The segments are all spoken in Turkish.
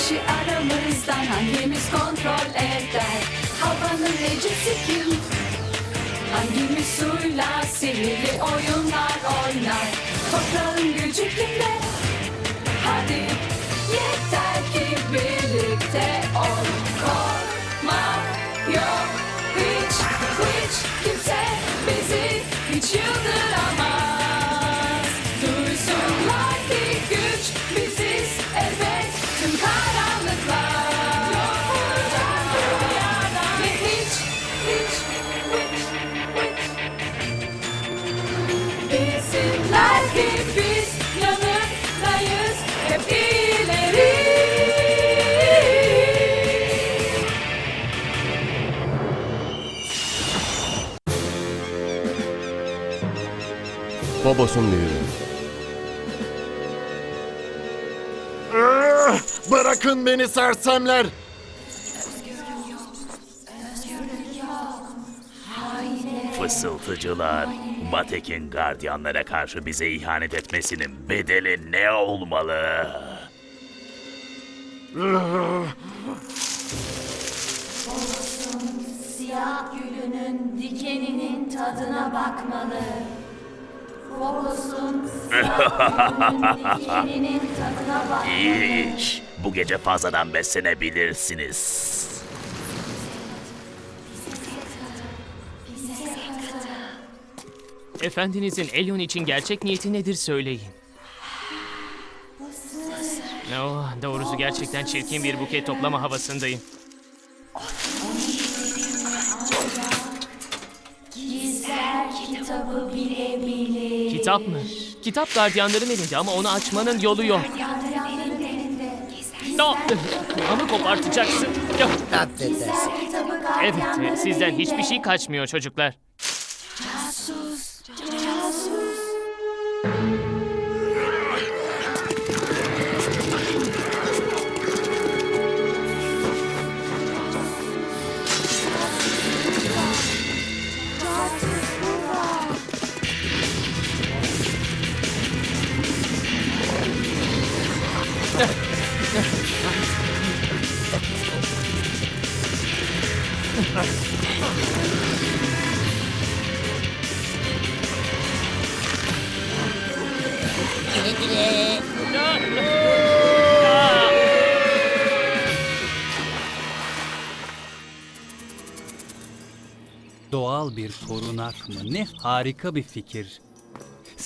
kişi aramızdan hangimiz kontrol eder? Havanın necisi kim? Hangimiz suyla sihirli oyunlar oynar? Toprağın gücü kimde? Hadi yeter ki birlikte Phobos'un büyüğü. Bırakın beni sersemler. Fısıltıcılar, Batek'in gardiyanlara karşı bize ihanet etmesinin bedeli ne olmalı? Siyah gülünün dikeninin tadına bakmalı. Tadına bak. İyi iş. Bu gece fazladan beslenebilirsiniz. Efendinizin Elyon için gerçek niyeti nedir söyleyin. Oh, doğrusu gerçekten çirkin bir buket toplama havasındayım. Gizler kitabı bilebilir. Kitap mı? Kitap gardiyanların elinde ama onu açmanın yolu yok. Gardiyanların elinde. No, ama kopartacaksın. Ya, Affedersin. Kitabı Evet, sizden hiçbir şey kaçmıyor çocuklar. Güle güle. Doğal bir korunak mı? Ne harika bir fikir.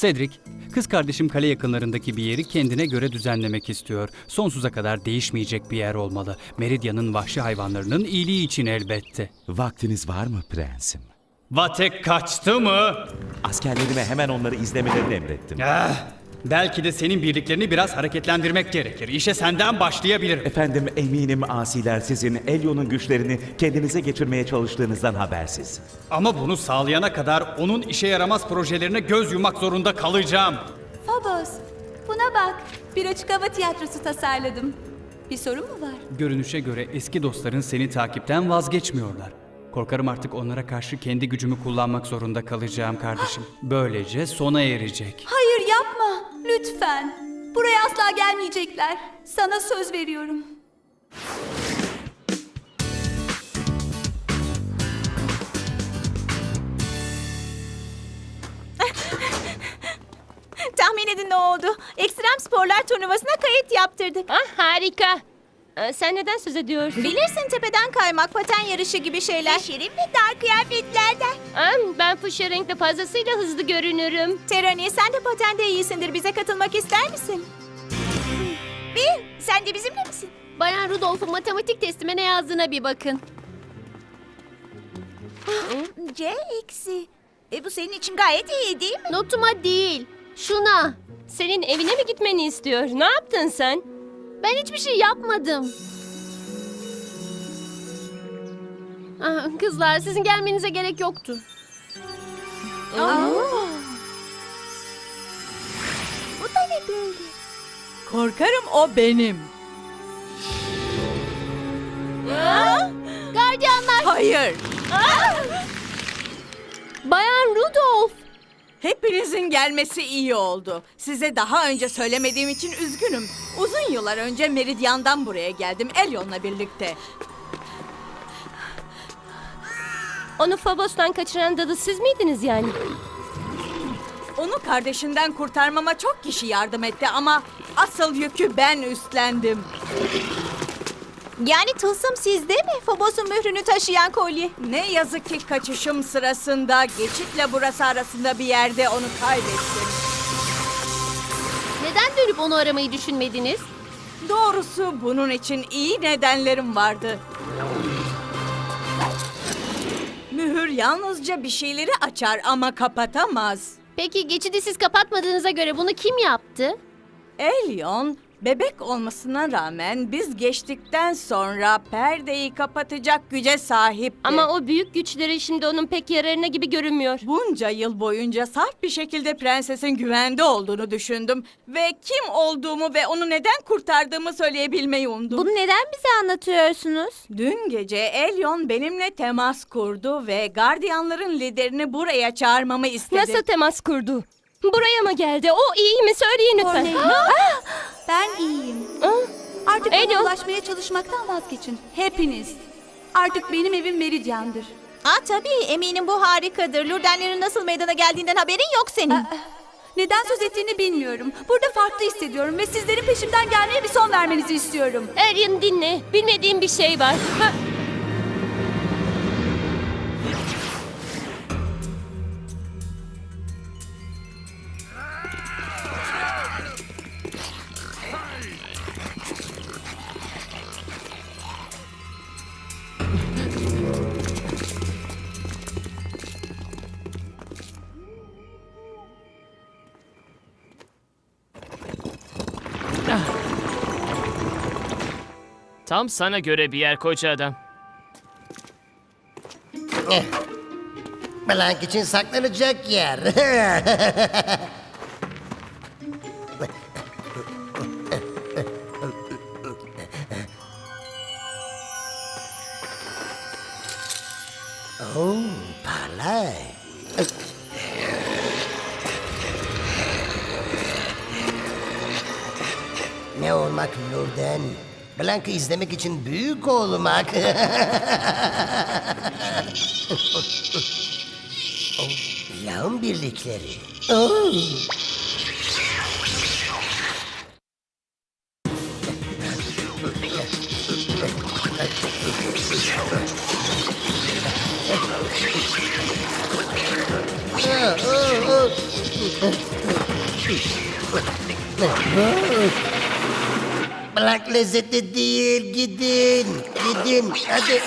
Cedric, kız kardeşim kale yakınlarındaki bir yeri kendine göre düzenlemek istiyor. Sonsuza kadar değişmeyecek bir yer olmalı. Meridya'nın vahşi hayvanlarının iyiliği için elbette. Vaktiniz var mı prensim? Vatek kaçtı mı? Askerlerime hemen onları izlemelerini emrettim. Ah, belki de senin birliklerini biraz hareketlendirmek gerekir. İşe senden başlayabilirim. Efendim eminim asiler sizin Elyon'un güçlerini kendinize geçirmeye çalıştığınızdan habersiz. Ama bunu sağlayana kadar onun işe yaramaz projelerine göz yumak zorunda kalacağım. Phobos, buna bak. Bir açık hava tiyatrosu tasarladım. Bir sorun mu var? Görünüşe göre eski dostların seni takipten vazgeçmiyorlar. Korkarım artık onlara karşı kendi gücümü kullanmak zorunda kalacağım kardeşim. Böylece sona erecek. Hayır yapma, lütfen. Buraya asla gelmeyecekler. Sana söz veriyorum. Tahmin edin ne oldu? Ekstrem sporlar turnuvasına kayıt yaptırdık. Ah harika. Ee, Sen neden söz ediyorsun? Bilirsin tepeden kaymak, paten yarışı gibi şeyler. Şirin ve dar kıyafetlerden. Aa, ben fuşya renkte fazlasıyla hızlı görünürüm. Terani sen de patende iyisindir. Bize katılmak ister misin? Bir, sen de bizimle misin? Bayan Rudolf'un matematik testime ne yazdığına bir bakın. C eksi. E bu senin için gayet iyi değil mi? Notuma değil, şuna. Senin evine mi gitmeni istiyor? Ne yaptın sen? Ben hiçbir şey yapmadım. Ah, kızlar sizin gelmenize gerek yoktu. Bu da ne böyle? Korkarım o benim. Gardiyanlar! Hayır. Bayan Rudolf! Hepinizin gelmesi iyi oldu. Size daha önce söylemediğim için üzgünüm. Uzun yıllar önce Meridyan'dan buraya geldim Elyon'la birlikte. Onu Phobos'tan kaçıran dadı siz miydiniz yani? Onu kardeşinden kurtarmama çok kişi yardım etti ama asıl yükü ben üstlendim. Yani tılsım sizde mi? Phobos'un mührünü taşıyan kolye. Ne yazık ki kaçışım sırasında geçitle burası arasında bir yerde onu kaybettim. Neden dönüp onu aramayı düşünmediniz? Doğrusu bunun için iyi nedenlerim vardı. Mühür yalnızca bir şeyleri açar ama kapatamaz. Peki geçidi siz kapatmadığınıza göre bunu kim yaptı? Elyon bebek olmasına rağmen biz geçtikten sonra perdeyi kapatacak güce sahipti. Ama o büyük güçleri şimdi onun pek yararına gibi görünmüyor. Bunca yıl boyunca saf bir şekilde prensesin güvende olduğunu düşündüm. Ve kim olduğumu ve onu neden kurtardığımı söyleyebilmeyi umdum. Bunu neden bize anlatıyorsunuz? Dün gece Elyon benimle temas kurdu ve gardiyanların liderini buraya çağırmamı istedi. Nasıl temas kurdu? Buraya mı geldi? O iyi mi? Söyleyin lütfen. Ben iyiyim. Artık bana Elyon. ulaşmaya çalışmaktan vazgeçin. Hepiniz. Artık benim evim Meridyan'dır. Aa tabii eminim bu harikadır. Lurdenlerin nasıl meydana geldiğinden haberin yok senin. Neden söz ettiğini bilmiyorum. Burada farklı hissediyorum ve sizlerin peşimden gelmeye bir son vermenizi istiyorum. Eryan dinle. Bilmediğim bir şey var. Ha, Tam sana göre bir yer koca adam. Blank için saklanacak yer. oh, parlay. Ne olmak Lurden? Blank'ı izlemek için büyük olmak. Lağım birlikleri. Oh. Lezzetli değil gidin. Gidin hadi.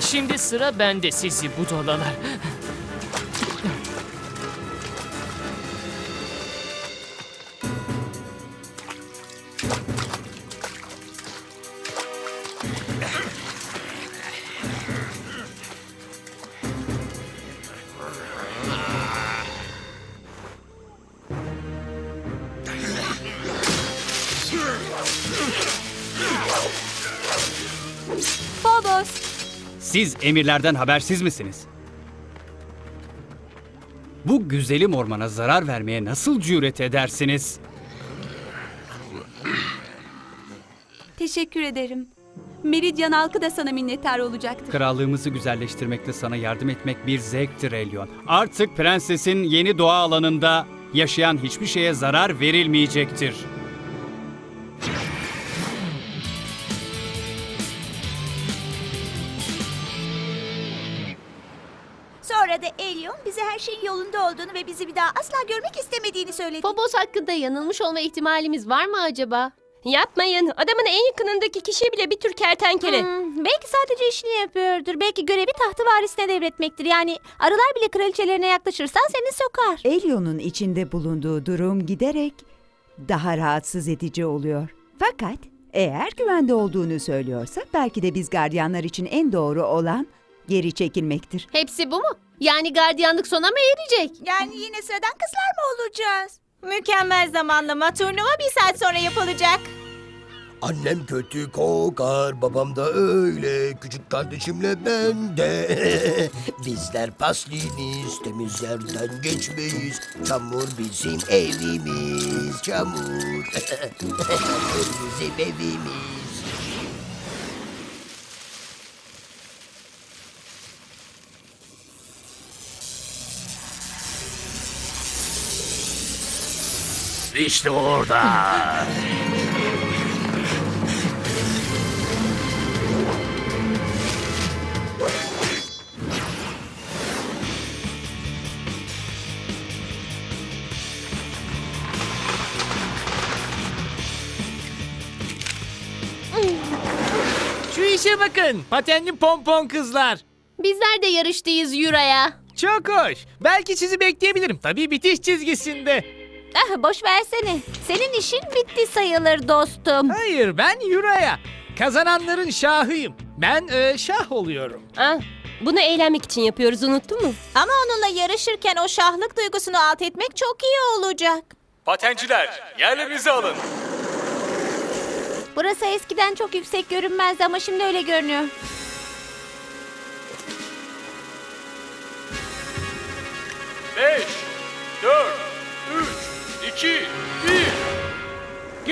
Şimdi sıra bende sizi budalalar. Phobos. Siz emirlerden habersiz misiniz? Bu güzelim ormana zarar vermeye nasıl cüret edersiniz? Teşekkür ederim. Meridyan halkı da sana minnettar olacaktır. Krallığımızı güzelleştirmekte sana yardım etmek bir zevktir Elyon. Artık prensesin yeni doğa alanında yaşayan hiçbir şeye zarar verilmeyecektir. Sonra da Elyon bize her şeyin yolunda olduğunu ve bizi bir daha asla görmek istemediğini söyledi. Phobos hakkında yanılmış olma ihtimalimiz var mı acaba? Yapmayın. Adamın en yakınındaki kişi bile bir tür kertenkele. Hmm, belki sadece işini yapıyordur. Belki görevi tahtı varisine devretmektir. Yani arılar bile kraliçelerine yaklaşırsan seni sokar. Elyon'un içinde bulunduğu durum giderek daha rahatsız edici oluyor. Fakat eğer güvende olduğunu söylüyorsa belki de biz gardiyanlar için en doğru olan geri çekilmektir. Hepsi bu mu? Yani gardiyanlık sona mı erecek? Yani yine sıradan kızlar mı olacağız? Mükemmel zamanlama. Turnuva bir saat sonra yapılacak. Annem kötü kokar, babam da öyle. Küçük kardeşimle ben de. Bizler pasliniz, temiz yerden geçmeyiz. Çamur bizim evimiz, çamur. bizim evimiz. İşte orada. Şu işe bakın. Patenli pompon kızlar. Bizler de yarıştayız Yura'ya. Çok hoş. Belki sizi bekleyebilirim. Tabii bitiş çizgisinde. Ah boş versene. Senin işin bitti sayılır dostum. Hayır ben Yura'ya. Kazananların şahıyım. Ben e, şah oluyorum. Ah, bunu eğlenmek için yapıyoruz unuttun mu? Ama onunla yarışırken o şahlık duygusunu alt etmek çok iyi olacak. Patenciler yerlerinizi alın. Burası eskiden çok yüksek görünmezdi ama şimdi öyle görünüyor. Beş, dört, iki, bir.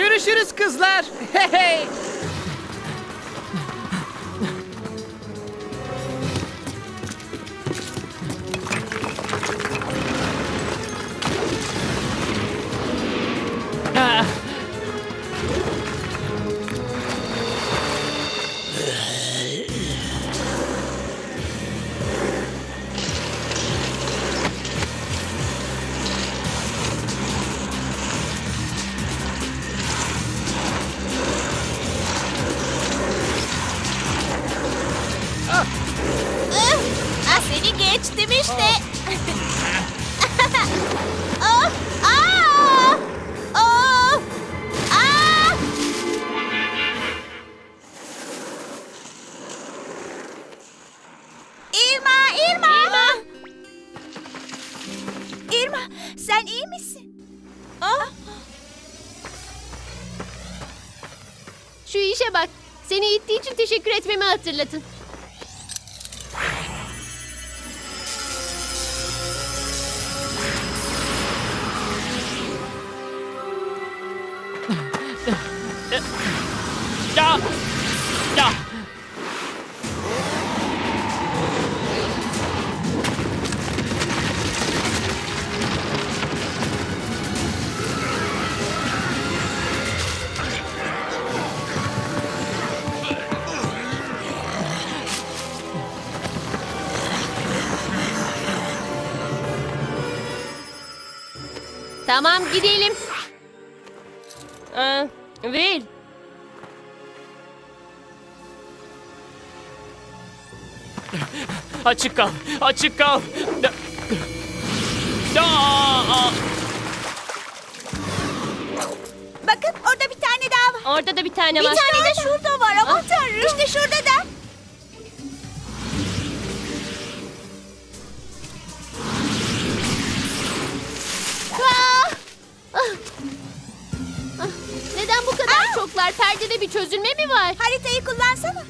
Görüşürüz kızlar. Hey hey. Geçtim işte. oh, aa! Oh! Aa! İrma, İrma! İrma! İrma, sen iyi misin? Ah! Şu işe bak. Seni ittiği için teşekkür etmemi hatırlatın. Tamam gidelim. Aa, Will. Açık kal. Açık kal. Da- Da- Bakın orada bir tane daha var. Orada da bir tane Bir var. tane de şurada var. Aman tanrım. İşte şurada da. Çoklar? Perdede bir çözülme mi var? Haritayı kullansana.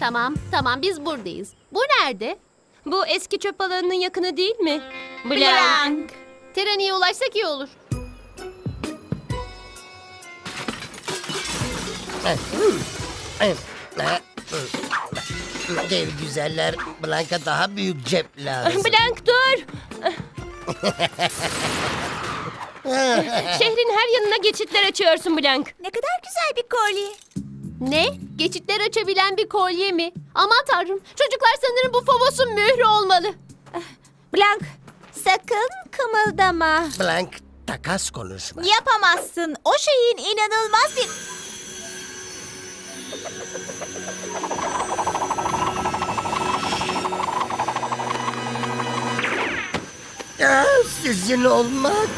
Tamam, tamam biz buradayız. Bu nerede? Bu eski çöp alanının yakını değil mi? Blank. Terani'ye ulaşsak iyi olur. Dev güzeller, Blanka daha büyük cep lazım. Blank dur. Şehrin her yanına geçitler açıyorsun Blank. Ne kadar güzel bir kolye. Ne? Geçitler açabilen bir kolye mi? Aman tanrım. Çocuklar sanırım bu Phobos'un mührü olmalı. Blank, sakın kımıldama. Blank, takas konuşma. Yapamazsın. O şeyin inanılmaz bir... sizin olmak.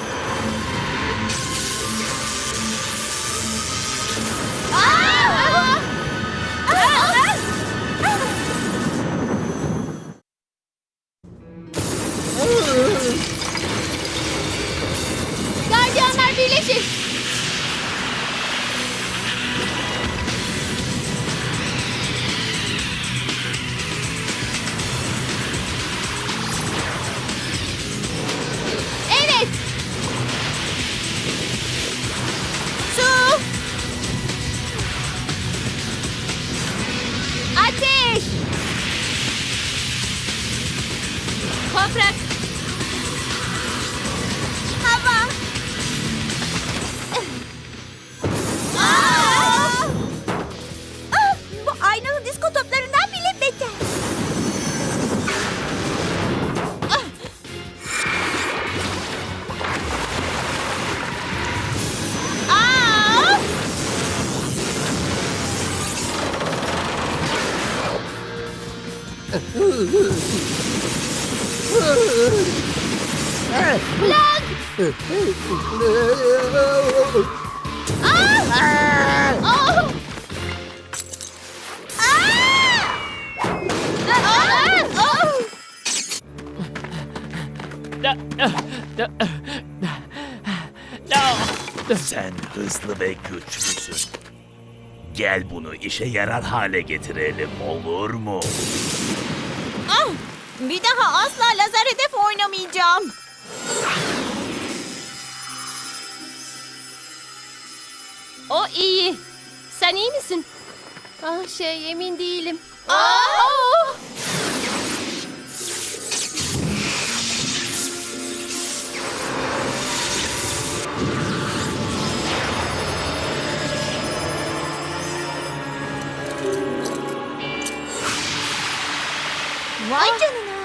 Sen hızlı ve güçlüsün. Gel bunu işe yarar hale getirelim olur mu? Bir daha asla lazer hedef oynamayacağım. O iyi. Sen iyi misin? Ah şey emin değilim. Aa! Vay canına.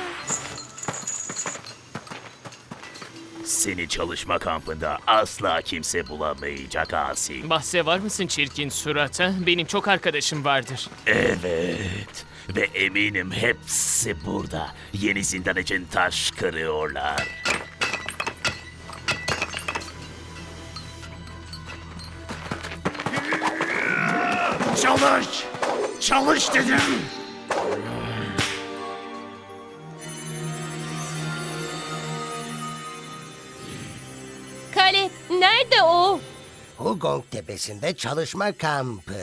Seni çalışma kampında asla kimse bulamayacak Asi. Bahse var mısın çirkin surata? Benim çok arkadaşım vardır. Evet. Ve eminim hepsi burada. Yeni zindan için taş kırıyorlar. Çalış! Çalış dedim! Hugong tepesinde çalışma kampı.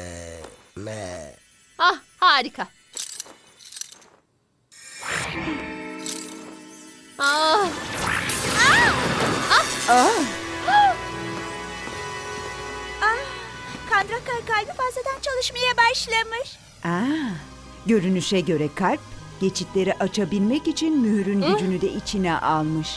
Me. Ah harika. Ah. Kandrakar kalbi fazladan çalışmaya başlamış. Aa, görünüşe göre kalp geçitleri açabilmek için mühürün gücünü de içine almış.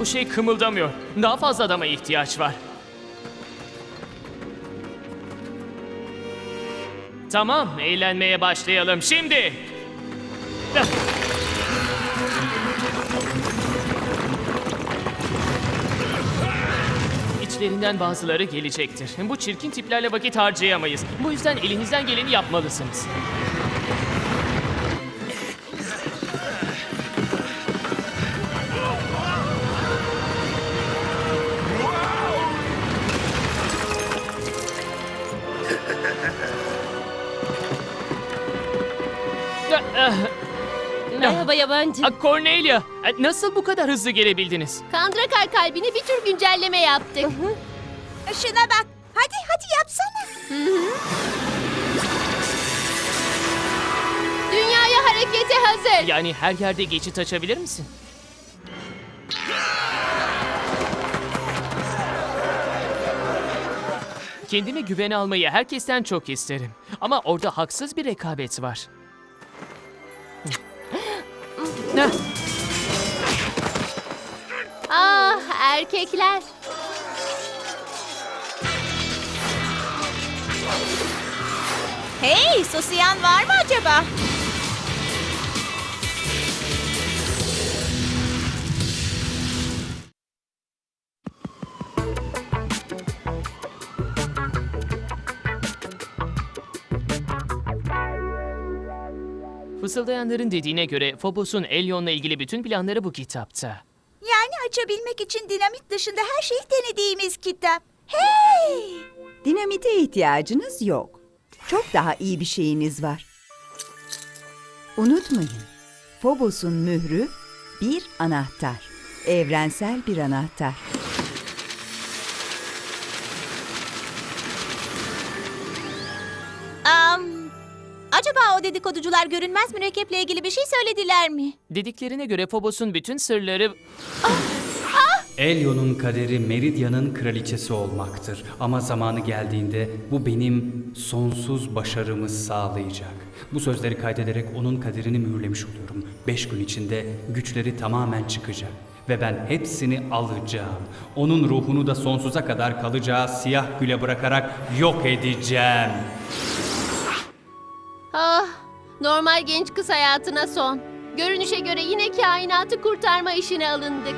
Bu şey kımıldamıyor. Daha fazla adama ihtiyaç var. Tamam, eğlenmeye başlayalım şimdi. İçlerinden bazıları gelecektir. Bu çirkin tiplerle vakit harcayamayız. Bu yüzden elinizden geleni yapmalısınız. Merhaba yabancı. Ah, Cornelia, nasıl bu kadar hızlı gelebildiniz? Kandrakar kalbine bir tür güncelleme yaptık. Şuna bak. Hadi hadi yapsana. Dünyaya harekete hazır. Yani her yerde geçit açabilir misin? Kendime güvene almayı herkesten çok isterim. Ama orada haksız bir rekabet var. Ah erkekler. Hey, susayan var mı acaba? Fısıldayanların dediğine göre Phobos'un Elyon'la ilgili bütün planları bu kitapta. Yani açabilmek için dinamit dışında her şeyi denediğimiz kitap. Hey! Dinamite ihtiyacınız yok. Çok daha iyi bir şeyiniz var. Unutmayın, Phobos'un mührü bir anahtar. Evrensel bir anahtar. Dedikoducular görünmez mürekkeple ilgili bir şey söylediler mi? Dediklerine göre Phobos'un bütün sırları... Elion'un kaderi Meridian'ın kraliçesi olmaktır. Ama zamanı geldiğinde bu benim sonsuz başarımı sağlayacak. Bu sözleri kaydederek onun kaderini mühürlemiş oluyorum. Beş gün içinde güçleri tamamen çıkacak. Ve ben hepsini alacağım. Onun ruhunu da sonsuza kadar kalacağı siyah güle bırakarak yok edeceğim. Ah, normal genç kız hayatına son. Görünüşe göre yine kainatı kurtarma işine alındık.